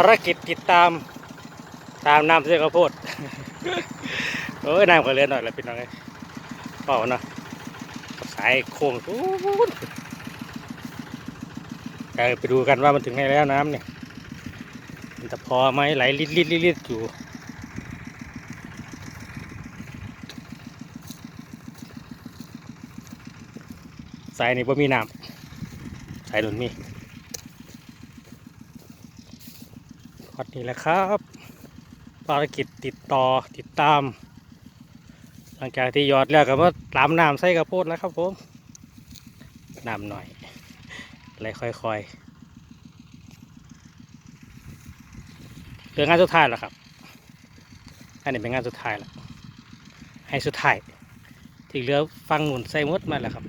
ารกิจติดตามตามน้ำเสื้อข้าวโพดโอ้ยน้ำก็เลือนหน่อยละพี่น้องเอ้ยเปล่าเนาะสายโค้งตูดเดี๋ยวไปดูกันว่ามันถึงไหนแล้วน้ำเนี่ยมันจะพอไหมไหลลิดลิดลิดลิดอยู่สายนี้บ่มีน้ำสายหนุนมีพ อดนี้แหละครับ ภารกิจติดต่อติดตาม หลังจากที่ยอดแล้วก็มาตามน้ำใส่กระโพดแล้วครับผมน้ำหน่อยอะไรค่อยๆเหลืองานสุดท้ายแล้วครับอันนี้เป็นงานสุดท้ายแล้วให้สุดท้ายที่เหลือฟังหนุนใส่มดมาแล้วครับ